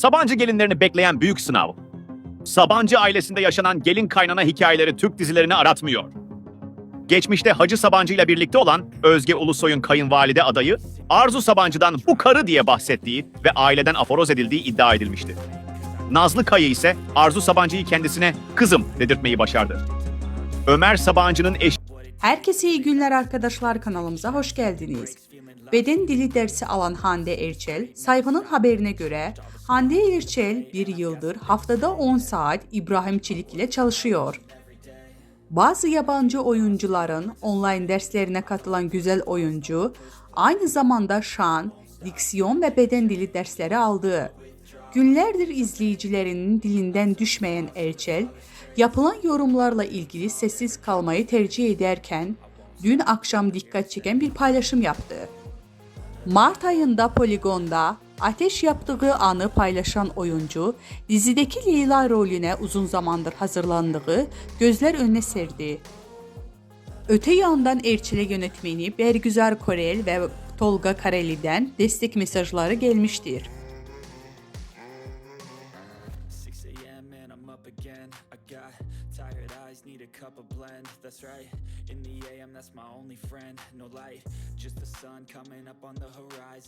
Sabancı gelinlerini bekleyen büyük sınav. Sabancı ailesinde yaşanan gelin kaynana hikayeleri Türk dizilerini aratmıyor. Geçmişte Hacı Sabancı ile birlikte olan Özge Ulusoy'un kayınvalide adayı Arzu Sabancı'dan bu karı diye bahsettiği ve aileden aforoz edildiği iddia edilmişti. Nazlı Kayı ise Arzu Sabancı'yı kendisine kızım dedirtmeyi başardı. Ömer Sabancı'nın eşi Herkese iyi günler arkadaşlar kanalımıza hoş geldiniz. Beden dili dersi alan Hande Erçel, sayfanın haberine göre Hande Erçel bir yıldır haftada 10 saat İbrahim Çelik ile çalışıyor. Bazı yabancı oyuncuların online derslerine katılan güzel oyuncu, aynı zamanda şan, diksiyon ve beden dili dersleri aldı. Günlerdir izleyicilerinin dilinden düşmeyen Erçel, yapılan yorumlarla ilgili sessiz kalmayı tercih ederken, dün akşam dikkat çeken bir paylaşım yaptı. Mart ayında Poligon'da ateş yaptığı anı paylaşan oyuncu, dizideki Leyla rolüne uzun zamandır hazırlandığı gözler önüne serdi. Öte yandan Erçel'e yönetmeni Bergüzar Korel ve Tolga Kareli'den destek mesajları gelmiştir. Up again. I got tired eyes, need a cup of blend. That's right. In the a.m., that's my only friend. No light, just the sun coming up on the horizon.